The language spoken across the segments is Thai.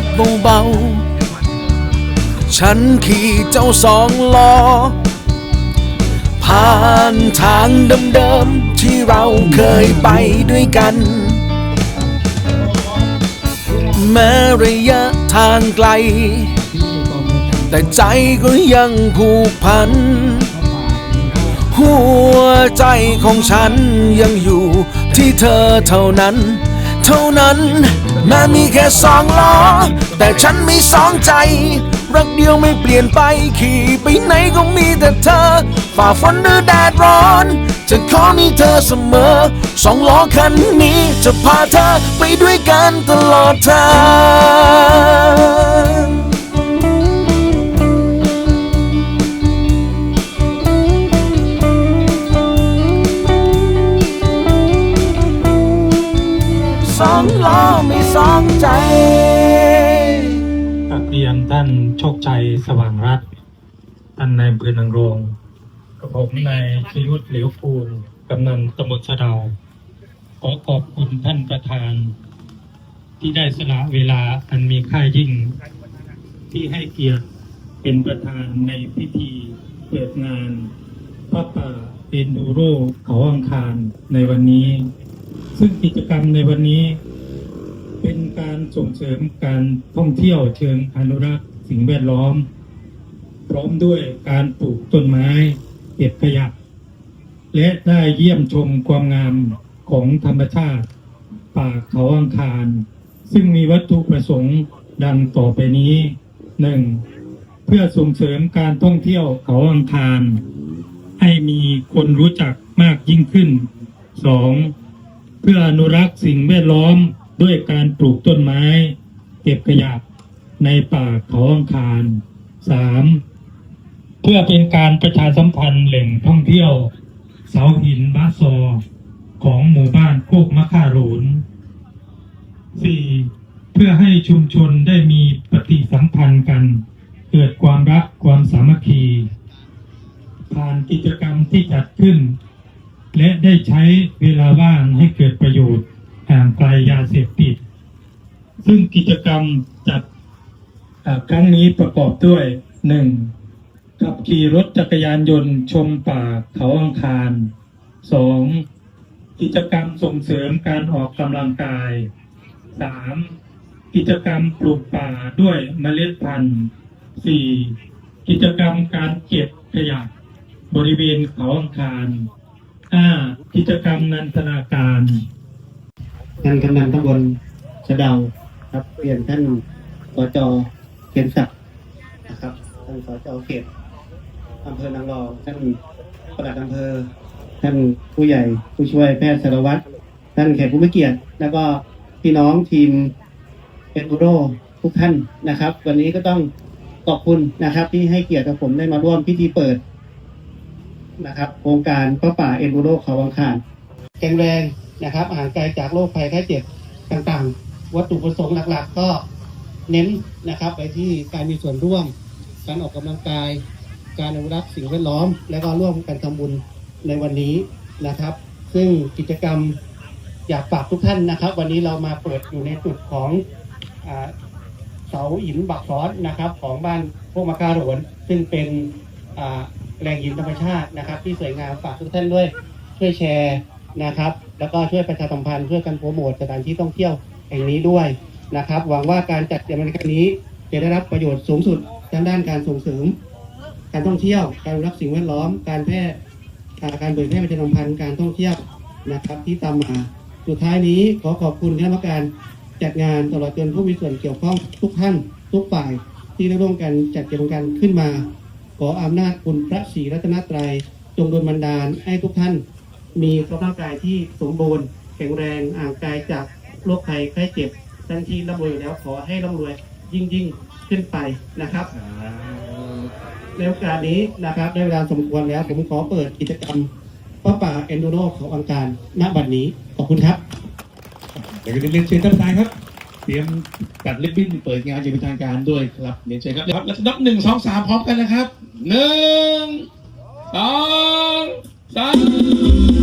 ดเบาๆ ฉันขี่เจ้าสองล้อ ผ่านทางเดิมๆ ที่เราเคยไปด้วยกัน แม้ระยะทางไกล แต่ใจก็ยังผูกพัน หัวใจของฉันยังอยู่ที่เธอเท่านั้น เท่านั้น แม้มีแค่สองล้อ แต่ฉันมีสองใจ รักเดียวไม่เปลี่ยนไป ขี่ไปไหนก็มีแต่เธอ ฝ่าฝนหรือแดดร้อน จะขอมีเธอเสมอ สองล้อคันนี้จะพาเธอไปด้วยกันตลอดทาง องล้อมีสองใจกเรียนท่านโชคชัยสว่างรัตน์ท่านนายอำเภอนางรองกับผมนายชยุทธเหลียวฟูลกำนันตำบลสะเดาขอขอบคุณท่านประธาน ที่ได้สละเวลาอันมีค่ายิ่ง ที่ให้เกียรติเป็นประธานในพิธีเปิดงานพระป่าเอ็นดูโรเขาอังคารในวันนี้ ซึ่งกิจกรรมในวันนี้ เป็นการส่งเสริมการท่องเที่ยวเชิงอนุรักษ์สิ่งแวดล้อม พร้อมด้วยการปลูกต้นไม้เก็บขยะและได้เยี่ยมชมความงามของธรรมชาติ ป่าเขาอังคาร ซึ่งมีวัตถุประสงค์ดังต่อไปนี้หนึ่งเพื่อส่งเสริมการท่องเที่ยวเขาอังคาร ให้มีคนรู้จักมากยิ่งขึ้นสองเพื่ออนุรักษ์สิ่งแวดล้อม ด้วยการปลูกต้นไม้ เก็บขยะในป่าเขาอังคาร 3. เพื่อเป็นการประชาสัมพันธ์แหล่งท่องเที่ยว เสาหินบ้าซอ ของหมู่บ้านโคกมะข่าโหลน 4. เพื่อให้ชุมชนได้มีปฏิสัมพันธ์กัน เกิดความรักความสามัคคี ผ่านกิจกรรมที่จัดขึ้น และได้ใช้เวลาว่างให้เกิดประโยชน์ ไกลยาเสพติด ซึ่งกิจกรรมจัดครั้งนี้ประกอบด้วยหนึ่งขับขี่รถจักรยานยนต์ชมป่าเขาอังคารสองกิจกรรมส่งเสริมการออกกำลังกายสามกิจกรรมปลูกป่าด้วยเมล็ดพันธุ์สี่กิจกรรมการเก็บขยะบริเวณเขาอังคารห้ากิจกรรมนันทนาการ ท่านกำนันตำบลสะเดาครับเรียนท่านสจเขียนศักดิ์นะครับท่านสจเขตอำเภอนางรองท่านปลัดอำเภอ ท่านผู้ใหญ่ผู้ช่วยแพทย์สารวัตรท่านแขกผู้มีเกียรติ แล้วก็พี่น้องทีมเอ็นดูโรทุกท่านนะครับ วันนี้ก็ต้องขอบคุณนะครับที่ให้เกียรติกับผมได้มาร่วมพิธีเปิดนะครับโครงการพระป่าเอ็นดูโรเขาวังคารแข็งแรง นะครับห่างไกลจากโรคภัยไข้เจ็บต่างๆ วัตถุประสงค์หลักๆ ก็เน้นนะครับไปที่การมีส่วนร่วม การออกกำลังกาย การอนุรักษ์สิ่งแวดล้อม และก็ร่วมกันทำบุญในวันนี้นะครับ ซึ่งกิจกรรมอยากฝากทุกท่านนะครับ วันนี้เรามาเปิดอยู่ในจุดของเสาหินบักซ้อนนะครับ ของบ้านพวกมะกาโหลนซึ่งเป็นแหล่งหินธรรมชาตินะครับ ที่สวยงามฝากทุกท่านด้วยช่วยแชร์นะครับ แล้วก็ช่วยประชาสัมพันธ์ช่วยกันโปรโมทสถานที่ท่องเที่ยวแห่งนี้ด้วยนะครับ หวังว่าการจัดกิจกรรมนครั้งนี้จะได้รับประโยชน์สูงสุดทางด้านการส่งเสริม การท่องเที่ยว การรักสิ่งแวดล้อม การแพร่การเผยแพร่ประชาสัมพันธ์การท่องเที่ยวนะครับที่ตามมา สุดท้ายนี้ขอขอบคุณคณะกรรมการจัดงานตลอดจนผู้มีส่วนเกี่ยวข้องทุกท่านทุกฝ่ายที่ได้ร่วมกันจัดกิจกรรมขึ้นมา ขออำนาจคุณพระศรีรัตนตรัยจงดนบันดาลให้ทุกท่าน มีสภาพกายที่สมบูรณ์ แข็งแรงอ่างกายจากโรคภัยไข้เจ็บทันทีร่ำรวยอยู่แล้วขอให้ร่ำรวยยิ่งยิ่งขึ้นไปนะครับในโอกาสนี้นะครับได้เวลาสมควรแล้ว ผมขอเปิดกิจกรรมป้าป่าเอนโดโรของอังการณบัดนี้ขอบคุณครับเดี๋ยวจะเรียนเชิญท่านประธานครับ เตรียมตัดลิบบิ้นเปิดงานอย่างเป็นทางการด้วยครับเรียนเชิญครับครับแล้วนับหนึ่งสองสามพร้อมกันนะครับหนึ่งสองสาม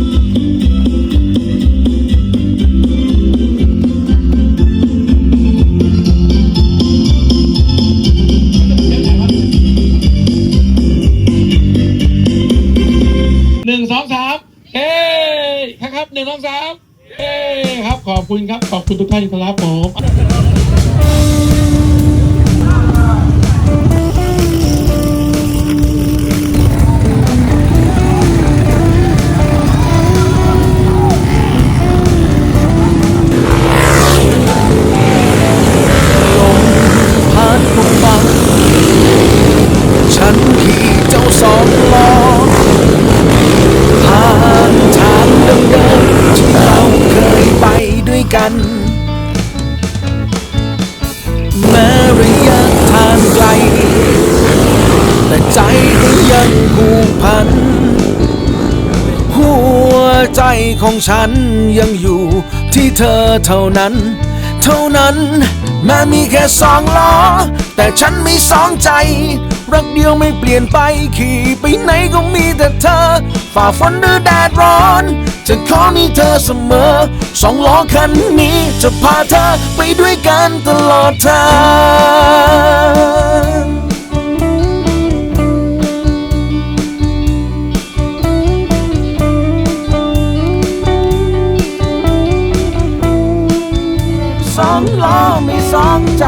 องสามเอ้ครับขอบคุณครับขอบคุณทุกท่านครับผม กัน แม้ระยะทางไกล แต่ใจก็ยังผูกพัน หัวใจของฉันยังอยู่ที่เธอเท่านั้น เท่านั้น แม้มีแค่สองล้อ แต่ฉันมีสองใจ รักเดียวไม่เปลี่ยนไปขี่ไปไหนก็มีแต่เธอ ฝ่าฝนหรือแดดร้อน จะขอมีเธอเสมอ สองล้อคันนี้จะพาเธอไปด้วยกันตลอดทางสองล้อมีสองใจ